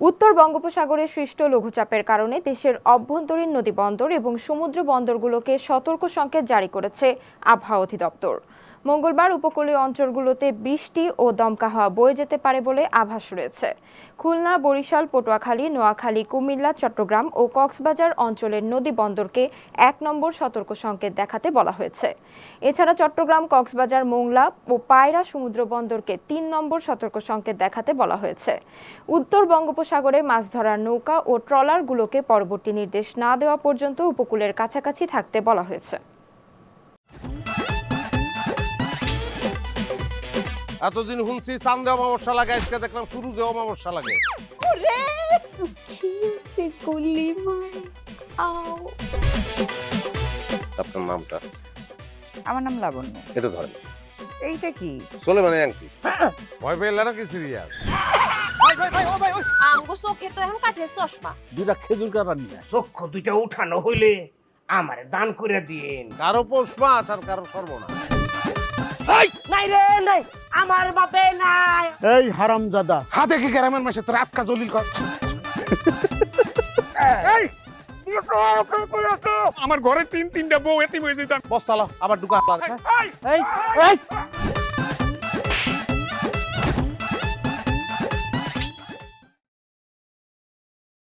উত্তর বঙ্গোপসাগরে সৃষ্ট লঘুচাপের কারণে দেশের অভ্যন্তরীণ নদী বন্দর এবং সমুদ্র বন্দরগুলোকে সতর্ক সংকেত জারি করেছে আবহাওয়া অধিদপ্তর। মঙ্গলবার উপকূলীয় অঞ্চলগুলোতে বৃষ্টি ও দমকা হাওয়া বয়ে যেতে পারে বলে আভাস রয়েছে। খুলনা, বরিশাল, পটুয়াখালী, নোয়াখালী, কুমিল্লা, চট্টগ্রাম ও কক্সবাজার অঞ্চলের নদী বন্দরকে এক নম্বর সতর্ক সংকেত দেখাতে বলা হয়েছে। এছাড়া চট্টগ্রাম, কক্সবাজার, মোংলা ও পায়রা সমুদ্র বন্দরকে তিন নম্বর সতর্ক সংকেত দেখাতে বলা হয়েছে। উত্তর বঙ্গোপসাগরে মাছ ধরার নৌকা ও ট্রলারগুলোকে পরবর্তী নির্দেশ না দেওয়া পর্যন্ত উপকূলের কাছাকাছি থাকতে বলা হয়েছে। এতদিন শুনছি চান্দে অমাবস্যা লাগে আজকে দেখলাম শুরুতে অমাবস্যা লাগে। ওরে কিসে গুলি মার আও। আপনার নামটা? আমার নাম লাবণ্য। এটা ধরেন। এইটা কি? চলে মানে আংটি। ভয় পেলে নাকি সিরিয়াস আমগো চোখে তো এখন কাঠের চশমা। দুটা খেজুর কাটা নিয়ে চক্ষু দুইটা উঠানো হইলে আমারে দান করে দিন কারও পৌষ আর কারও সর্বনাশ নাই রে নাই! আমার বাপে নাই। এই হারামজাদা হা দেখি গ্রামের মাসে তোর আটকা জলিল কর। আমার ঘরে তিন তিনটা বউ এতিম হয়ে যেতাম বস্তালা আবার ঢুকা। এই এই